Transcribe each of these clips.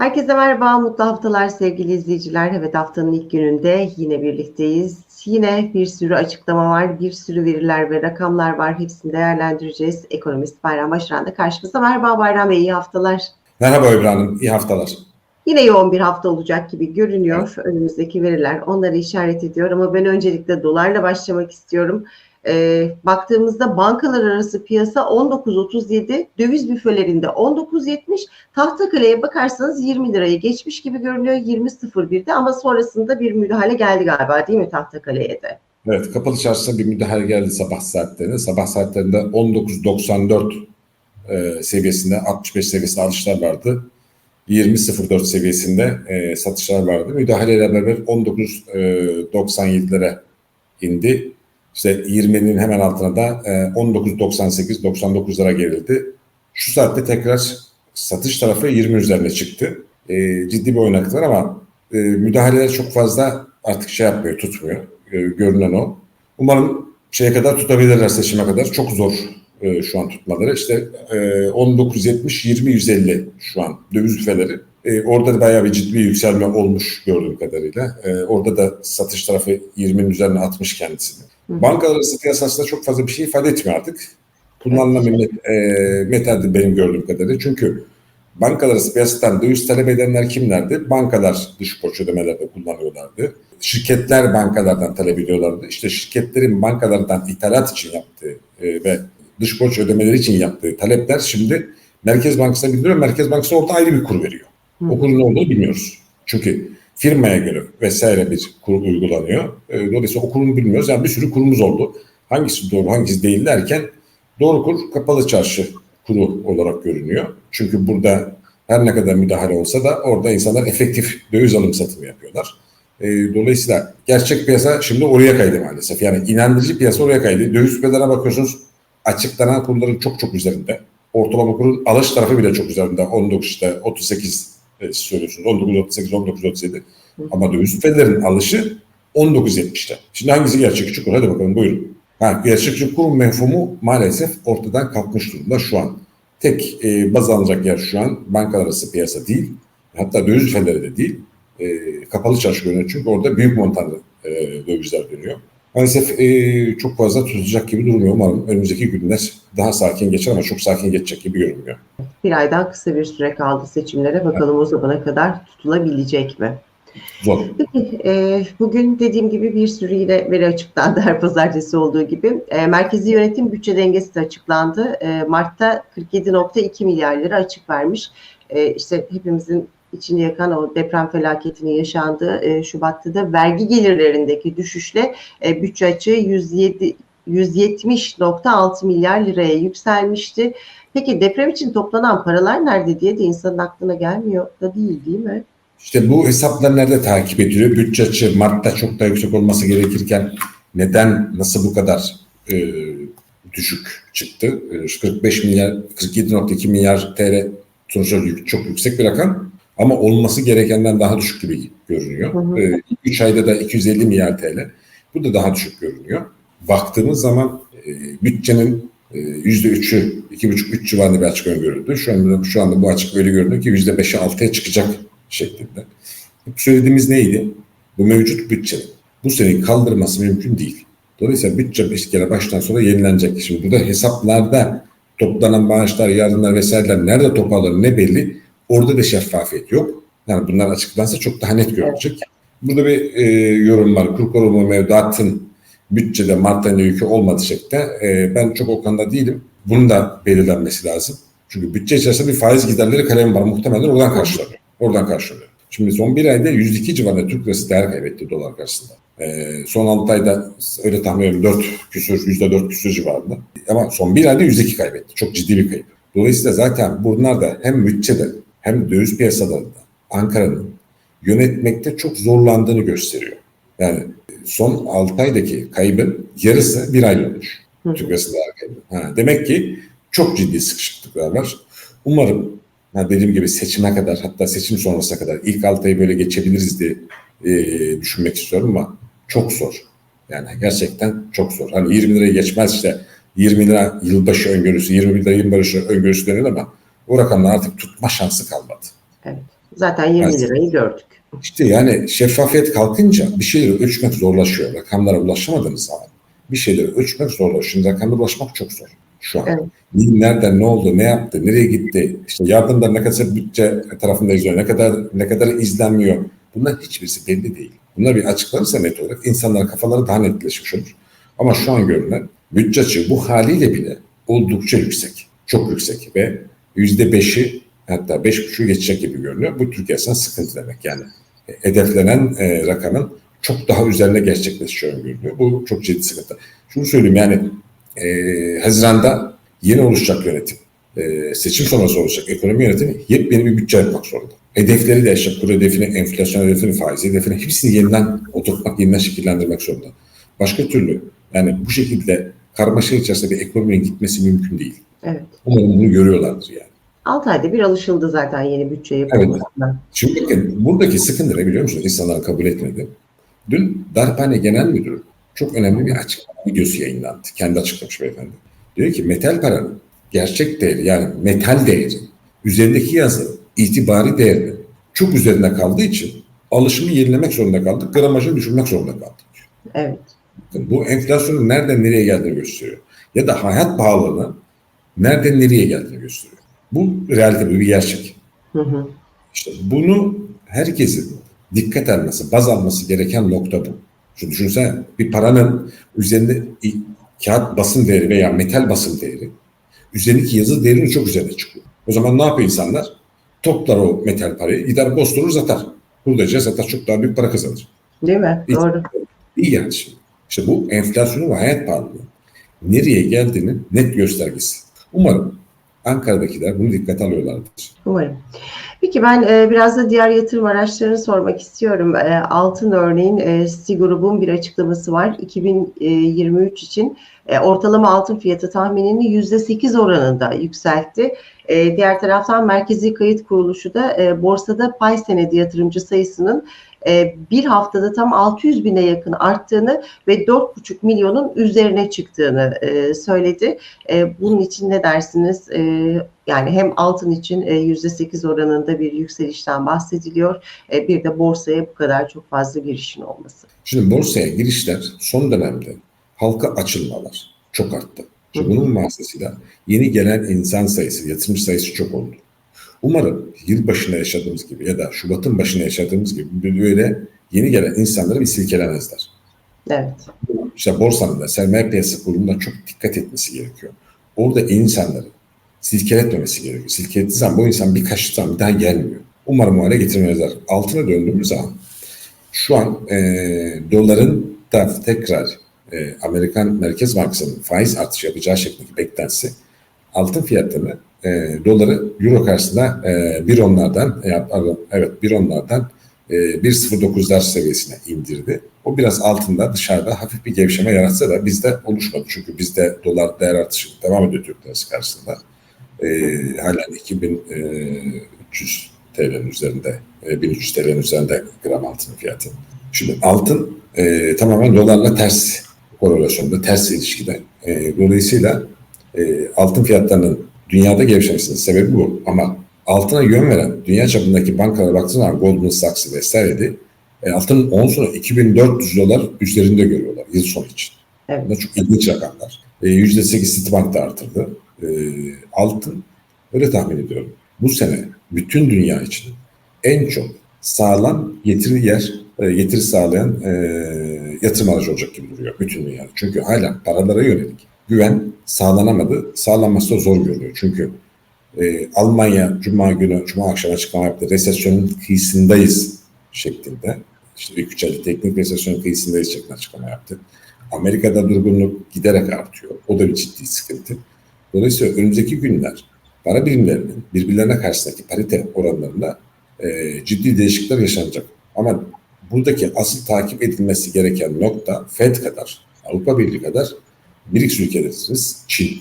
Herkese merhaba, mutlu haftalar sevgili izleyiciler. Evet haftanın ilk gününde yine birlikteyiz. Yine bir sürü açıklama var, bir sürü veriler ve rakamlar var. Hepsini değerlendireceğiz. Ekonomist Bayram Başaran da karşımızda. Merhaba Bayram Bey, iyi haftalar. Merhaba Öbür Hanım, iyi haftalar. Yine yoğun bir hafta olacak gibi görünüyor. Önümüzdeki veriler onları işaret ediyor ama ben öncelikle dolarla başlamak istiyorum. Ee, baktığımızda bankalar arası piyasa 19.37, döviz büfelerinde 19.70, Tahtakale'ye bakarsanız 20 lirayı geçmiş gibi görünüyor 20.01'de ama sonrasında bir müdahale geldi galiba değil mi Tahtakale'ye de? Evet, kapalı çarşıda bir müdahale geldi sabah saatlerinde. Sabah saatlerinde 19.94 e, seviyesinde, 65 seviyesinde alışlar vardı. 20.04 seviyesinde e, satışlar vardı. Müdahaleyle beraber 19.97'lere indi. İşte 20'nin hemen altına da e, 19.98, 99'lara gerildi. Şu saatte tekrar satış tarafı 20 üzerine çıktı. E, ciddi bir oynak var ama e, müdahaleler çok fazla artık şey yapmıyor, tutmuyor. E, görünen o. Umarım şeye kadar tutabilirler seçime kadar. Çok zor e, şu an tutmaları. İşte e, 19.70-20.150 şu an döviz büfeleri. E, orada da bayağı bir ciddi bir yükselme olmuş gördüğüm kadarıyla. E, orada da satış tarafı 20'nin üzerine atmış kendisini. Bankalar arası piyasasında çok fazla bir şey ifade etmiyor artık. Kullanılan bir met, e, metaldi benim gördüğüm kadarıyla. Çünkü bankalar arası piyasadan döviz talep edenler kimlerdi? Bankalar dış borç ödemelerde kullanıyorlardı. Şirketler bankalardan talep ediyorlardı. İşte şirketlerin bankalardan ithalat için yaptığı e, ve dış borç ödemeleri için yaptığı talepler şimdi Merkez Bankası'na bildiriyor. Merkez Bankası orada ayrı bir kur veriyor. O kurun ne olduğunu bilmiyoruz. Çünkü firmaya göre vesaire bir kur uygulanıyor. E, dolayısıyla o kurumu bilmiyoruz. Yani bir sürü kurumuz oldu. Hangisi doğru hangisi değil derken doğru kur kapalı çarşı kuru olarak görünüyor. Çünkü burada her ne kadar müdahale olsa da orada insanlar efektif döviz alım satımı yapıyorlar. E, dolayısıyla gerçek piyasa şimdi oraya kaydı maalesef. Yani inandırıcı piyasa oraya kaydı. Döviz küpelerine bakıyorsunuz açıklanan kurların çok çok üzerinde. Ortalama kurun alış tarafı bile çok üzerinde. 19 işte 38 e, söylüyorsunuz. 19 38 19 37. Ama döviz küpelerinin alışı 19.70'te. Şimdi hangisi gerçekçi kur? Hadi bakalım buyurun. Ha, gerçekçi kur mefhumu maalesef ortadan kalkmış durumda şu an. Tek e, baz alınacak yer şu an bankalar arası piyasa değil. Hatta döviz üfeleri de değil. E, kapalı çarşı görünüyor çünkü orada büyük montanlı e, dövizler dönüyor. Maalesef e, çok fazla tutacak gibi durmuyor. Umarım önümüzdeki günler daha sakin geçer ama çok sakin geçecek gibi görünmüyor. Bir aydan kısa bir süre kaldı seçimlere. Bakalım o zamana kadar tutulabilecek mi? Zor. Peki, e, bugün dediğim gibi bir sürü yine veri açıklandı her pazartesi olduğu gibi. E, Merkezi Yönetim Bütçe Dengesi de açıklandı. E, Mart'ta 47.2 milyar lira açık vermiş. E, işte hepimizin içini yakan o deprem felaketinin yaşandığı e, Şubat'ta da vergi gelirlerindeki düşüşle e, bütçe açığı 107 170.6 milyar liraya yükselmişti. Peki deprem için toplanan paralar nerede diye de insanın aklına gelmiyor da değil değil mi? İşte bu hesaplar nerede takip ediliyor? Bütçe açığı Mart'ta çok daha yüksek olması gerekirken neden nasıl bu kadar e, düşük çıktı? E, 45 milyar 47.2 milyar TL sonuçta çok yüksek bir rakam ama olması gerekenden daha düşük gibi görünüyor. 3 e, ayda da 250 milyar TL. Bu da daha düşük görünüyor. Baktığımız zaman e, bütçenin %3'ü, 2,5-3 civarında bir açık öngörüldü. Şu anda, şu anda bu açık öyle görünüyor ki %5'e 6'ya çıkacak şeklinde. Söylediğimiz neydi? Bu mevcut bütçenin bu seneyi kaldırması mümkün değil. Dolayısıyla bütçe bir kere baştan sona yenilenecek. Şimdi burada hesaplarda toplanan maaşlar, yardımlar vesaireler nerede toparlanır ne belli. Orada da şeffafiyet yok. Yani bunlar açıklansa çok daha net görülecek. Burada bir e, yorum var. Kur korumu mevduatın bütçede Mart ayında yükü olmadığı şekilde e, ben çok o konuda değilim. Bunun da belirlenmesi lazım. Çünkü bütçe içerisinde bir faiz giderleri kalemi var. Muhtemelen oradan karşılanıyor. Oradan karşılanıyor. Şimdi son bir ayda 102 civarında Türk lirası değer kaybetti dolar karşısında. Ee, son 6 ayda öyle tahmin ediyorum 4 küsür, %4 küsür civarında. Ama son bir ayda 102 kaybetti. Çok ciddi bir kayıp. Dolayısıyla zaten bunlar da hem bütçede hem döviz piyasalarında Ankara'nın yönetmekte çok zorlandığını gösteriyor. Yani son 6 aydaki kaybın yarısı bir ay olmuş. Türk lirası kaybı. Demek ki çok ciddi sıkışıklıklar var. Umarım ha dediğim gibi seçime kadar hatta seçim sonrasına kadar ilk 6 ayı böyle geçebiliriz diye e, düşünmek istiyorum ama çok zor. Yani gerçekten çok zor. Hani 20 liraya geçmez işte 20 lira yılbaşı öngörüsü, 20 lira yılbaşı öngörüsü deniyor ama o rakamlar artık tutma şansı kalmadı. Evet. Zaten 20 Evet. lirayı gördük. İşte yani şeffafiyet kalkınca bir şeyleri ölçmek zorlaşıyor. Rakamlara ulaşamadığınız zaman bir şeyleri ölçmek zorlaşıyor. Şimdi rakamlara ulaşmak çok zor şu an. Evet. Nereden ne oldu, ne yaptı, nereye gitti, işte yardımlar ne kadar bütçe tarafında izliyor, ne kadar ne kadar izlenmiyor. Bunlar hiçbirisi belli değil. Bunlar bir açıklanırsa net olarak insanların kafaları daha netleşmiş olur. Ama şu an görünen bütçe açığı bu haliyle bile oldukça yüksek. Çok yüksek ve yüzde beşi hatta beş buçuğu geçecek gibi görünüyor. Bu Türkiye açısından sıkıntı demek yani. E, Hedeflenen e, rakamın çok daha üzerine gerçekleşiyor görünüyor. Bu çok ciddi sıkıntı. Şunu söyleyeyim yani e, Haziran'da yeni oluşacak yönetim, e, seçim sonrası olacak ekonomi yönetimi yepyeni bir bütçe yapmak zorunda. Hedefleri değişecek. Kur hedefini, enflasyon hedefini, faiz hedefini hepsini yeniden oturtmak, yeniden şekillendirmek zorunda. Başka türlü yani bu şekilde karmaşa içerisinde bir ekonominin gitmesi mümkün değil. Evet. Umarım bunu görüyorlardır yani. 6 ayda bir alışıldı zaten yeni bütçe yapılmasına. Şimdi bakın buradaki sıkıntı ne biliyor musunuz? İnsanlar kabul etmedi. Dün Darphane Genel Müdürü çok önemli bir açıklama videosu yayınlandı. Kendi açıklamış beyefendi. Diyor ki metal paranın gerçek değeri yani metal değeri üzerindeki yazı itibari değerinin çok üzerinde kaldığı için alışımı yenilemek zorunda kaldık. Gramajını düşürmek zorunda kaldık. Evet. Bu enflasyonun nereden nereye geldiğini gösteriyor. Ya da hayat pahalılığının nereden nereye geldiğini gösteriyor. Bu realite bu bir gerçek. Hı hı. İşte bunu herkesin dikkat etmesi, baz alması gereken nokta bu. Şu düşünsene bir paranın üzerinde kağıt basın değeri veya metal basın değeri üzerindeki yazı değerinin çok üzerine çıkıyor. O zaman ne yapıyor insanlar? Toplar o metal parayı, gider bosturur satar. Hurdacıya satar çok daha büyük para kazanır. Değil mi? Doğru. İyi yani şimdi. İşte bu enflasyonun ve hayat pahalılığı nereye geldiğinin net göstergesi. Umarım Ankara'dakiler bunu dikkate alıyorlardır. Umarım. Peki ben e, biraz da diğer yatırım araçlarını sormak istiyorum. E, altın örneğin e, grubun bir açıklaması var. 2023 için e, ortalama altın fiyatı tahminini %8 oranında yükseltti. Diğer taraftan Merkezi Kayıt Kuruluşu da borsada pay senedi yatırımcı sayısının e, bir haftada tam 600 bine yakın arttığını ve 4,5 milyonun üzerine çıktığını e, söyledi. E, bunun için ne dersiniz? E, yani hem altın için e, %8 oranında bir yükselişten bahsediliyor. Bir de borsaya bu kadar çok fazla girişin olması. Şimdi borsaya girişler son dönemde halka açılmalar çok arttı. Şimdi bunun vasıtasıyla yeni gelen insan sayısı, yatırımcı sayısı çok oldu. Umarım yıl başında yaşadığımız gibi ya da Şubat'ın başında yaşadığımız gibi böyle yeni gelen insanlara bir silkelemezler. Evet. İşte borsanın da sermaye piyasası kurulunda çok dikkat etmesi gerekiyor. Orada insanları silkeletmemesi gerekiyor. Silkelettiği zaman bu insan birkaç zaman bir daha gelmiyor. Umarım o hale getirmezler. Altına döndüğümüz zaman şu an e, doların da tekrar e, Amerikan Merkez Bankası'nın faiz artışı yapacağı şeklindeki beklentisi altın fiyatını e, doları euro karşısında e, bir onlardan e, pardon, evet bir onlardan e, 1.09'lar seviyesine indirdi. O biraz altında dışarıda hafif bir gevşeme yaratsa da bizde oluşmadı. Çünkü bizde dolar değer artışı devam ediyor Türk lirası karşısında. E, halen 2300 TL'nin üzerinde, e, 1300 TL'nin üzerinde gram altının fiyatı. Şimdi altın e, tamamen dolarla ters korelasyonda, ters ilişkide. E, dolayısıyla e, altın fiyatlarının dünyada gevşemesinin sebebi bu. Ama altına yön veren dünya çapındaki bankalara baktığınız zaman Goldman Sachs vesaire e, altının onsunu 2400 dolar üzerinde görüyorlar yıl sonu için. Evet. Bunlar çok ilginç rakamlar. E, %8 Citibank da artırdı. E, altın öyle tahmin ediyorum. Bu sene bütün dünya için en çok sağlam getiri yer, e, getiri sağlayan e, yatırım aracı olacak gibi duruyor bütün dünyada. Çünkü hala paralara yönelik güven sağlanamadı. Sağlanması da zor görünüyor. Çünkü e, Almanya Cuma günü, Cuma akşamı açıklama yaptı. Resesyonun kıyısındayız şeklinde. İşte ilk üç teknik resesyonun kıyısındayız şeklinde açıklama yaptı. Amerika'da durgunluk giderek artıyor. O da bir ciddi sıkıntı. Dolayısıyla önümüzdeki günler para birimlerinin birbirlerine karşısındaki parite oranlarında e, ciddi değişiklikler yaşanacak. Ama buradaki asıl takip edilmesi gereken nokta FED kadar, Avrupa Birliği kadar BRICS ülkeleriniz Çin.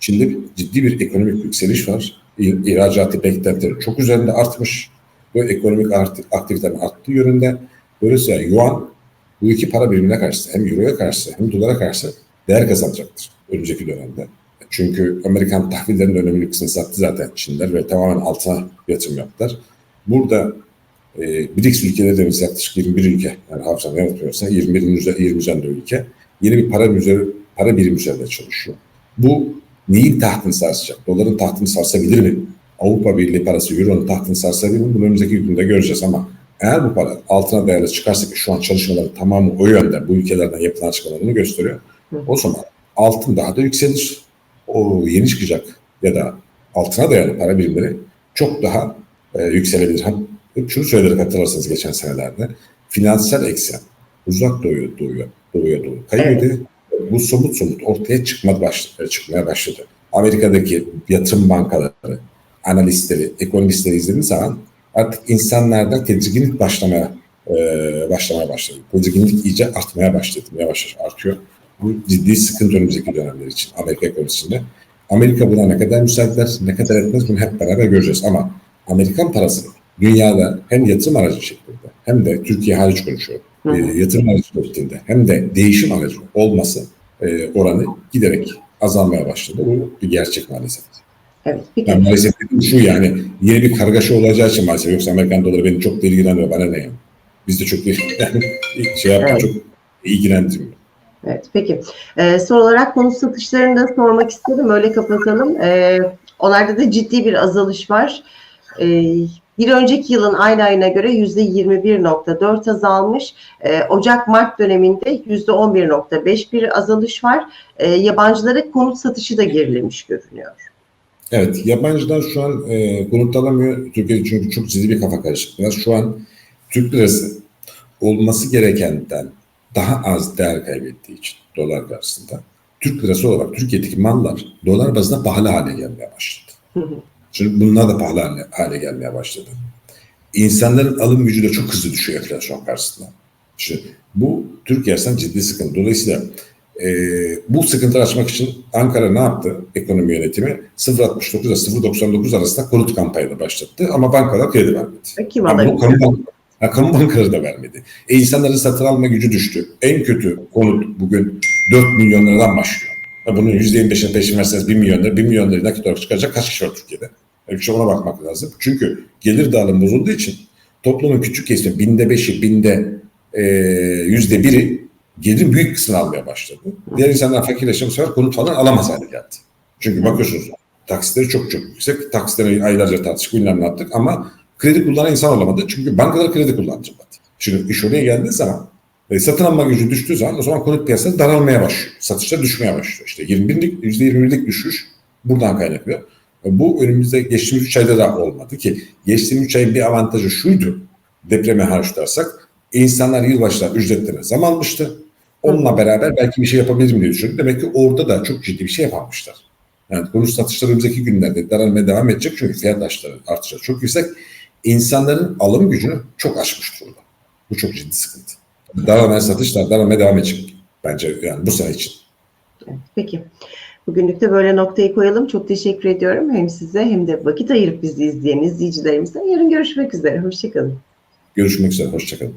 Çin'de ciddi bir ekonomik yükseliş var. İhracatı beklentileri çok üzerinde artmış. Ve ekonomik aktivitenin arttığı yönünde. Dolayısıyla yuan bu iki para birimine karşı hem euroya karşı hem dolara karşı değer kazanacaktır önümüzdeki dönemde. Çünkü Amerikan tahvillerinin önemli kısmını sattı zaten Çinler ve tamamen altına yatırım yaptılar. Burada e, BRICS ülkeleri de yaklaşık 21 ülke, yani hafızam yanıltmıyorsa 21 üzerinde, 20 üzerinde ülke yeni bir para, üzeri, para birimi üzerinde çalışıyor. Bu neyin tahtını sarsacak? Doların tahtını sarsabilir mi? Avrupa Birliği parası Euro'nun tahtını sarsabilir mi? Bunu önümüzdeki günde göreceğiz ama eğer bu para altına dayalı çıkarsa ki şu an çalışmaların tamamı o yönde bu ülkelerden yapılan açıklamalarını gösteriyor. O zaman altın daha da yükselir. O yeni çıkacak ya da altına dayalı para birimleri çok daha e, yükselebilir. Hem hep şunu söyledik hatırlarsanız geçen senelerde. Finansal eksen uzak doğuya doğuya, doğuya doğru kayıyordu. Bu somut somut ortaya çıkmaya başladı, çıkmaya başladı. Amerika'daki yatırım bankaları, analistleri, ekonomistleri izlediğiniz zaman artık insanlarda tedirginlik başlamaya e, başlamaya başladı. Tedirginlik iyice artmaya başladı. Yavaş yavaş artıyor. Bu ciddi sıkıntı önümüzdeki dönemler için Amerika ekonomisinde. Amerika buna ne kadar müsaitler, ne kadar etmez bunu hep beraber göreceğiz. Ama Amerikan parası dünyada hem yatırım aracı şeklinde hem de Türkiye hariç konuşuyor. Hı hı. E, yatırım aracı şeklinde hem de değişim aracı olması e, oranı giderek azalmaya başladı. Bu bir gerçek maalesef. Evet. Yani maalesef şu yani yeni bir kargaşa olacağı için maalesef yoksa Amerikan doları beni çok da ilgilendiriyor. Bana ne yani? Biz de çok yani şey yaptık Evet. çok ilgilendirmiyor. Evet, peki. Ee, son olarak konut satışlarını da sormak istedim. Öyle kapatalım. Ee, onlarda da ciddi bir azalış var. Ee, bir önceki yılın aynı ayına göre yüzde 21.4 azalmış. Ee, Ocak-Mart döneminde yüzde 11.5 bir azalış var. Ee, yabancılara konut satışı da gerilemiş görünüyor. Evet, yabancılar şu an e, konut alamıyor. Türkiye'de çünkü çok ciddi bir kafa karışıklığı var. Şu an Türk lirası olması gerekenden daha az değer kaybettiği için dolar karşısında Türk lirası olarak Türkiye'deki mallar dolar bazında pahalı hale gelmeye başladı. Hı hı. Şimdi bunlar da pahalı hale, hale gelmeye başladı. İnsanların alım gücü de çok hızlı düşüyor enflasyon karşısında. Şimdi bu Türkiye açısından ciddi sıkıntı. Dolayısıyla e, bu sıkıntıları açmak için Ankara ne yaptı? Ekonomi yönetimi 0.69 ile 0.99 arasında konut kampanyaları başlattı ama bankalar kredi vermedi. Kim Ama bu alabilir? ha, kamu bankaları da vermedi. E insanların satın alma gücü düştü. En kötü konut bugün 4 milyon liradan başlıyor. Ha, bunun %25'ini peşin verseniz 1 milyon lira, 1 milyon lira nakit olarak çıkaracak kaç kişi var Türkiye'de? Yani işte ona bakmak lazım. Çünkü gelir dağılımı bozulduğu için toplumun küçük kesimi binde beşi, binde e, yüzde biri gelirin büyük kısmını almaya başladı. Diğer insanlar fakirleşen bu sefer konut falan alamaz hale geldi. Çünkü bakıyorsunuz taksitleri çok çok yüksek. Taksitleri aylarca tartışıp bilmem ne yaptık ama kredi kullanan insan olamadı. Çünkü bankalar kredi kullandırmadı. Şimdi iş oraya geldiği zaman e, satın alma gücü düştüğü zaman o zaman konut piyasası daralmaya başlıyor. Satışlar düşmeye başlıyor. İşte 21'lik, %21'lik düşüş buradan kaynaklı. E, Bu önümüzde geçtiğimiz 3 ayda da olmadı ki geçtiğimiz 3 ayın bir avantajı şuydu. Depreme harçlarsak insanlar yılbaşlar ücretlerine zam almıştı. Onunla beraber belki bir şey yapabilirim diye düşündüm. Demek ki orada da çok ciddi bir şey yapamamışlar. Yani konut satışları önümüzdeki günlerde daralmaya devam edecek çünkü fiyat artışları artışları çok yüksek. İnsanların alım gücünü çok aşmış durumda. Bu çok ciddi sıkıntı. Daralmaya satışlar daralmaya devam edecek bence yani bu sene için. Peki. Bugünlük de böyle noktayı koyalım. Çok teşekkür ediyorum hem size hem de vakit ayırıp bizi izleyen izleyicilerimize. Yarın görüşmek üzere. Hoşçakalın. Görüşmek üzere. Hoşçakalın.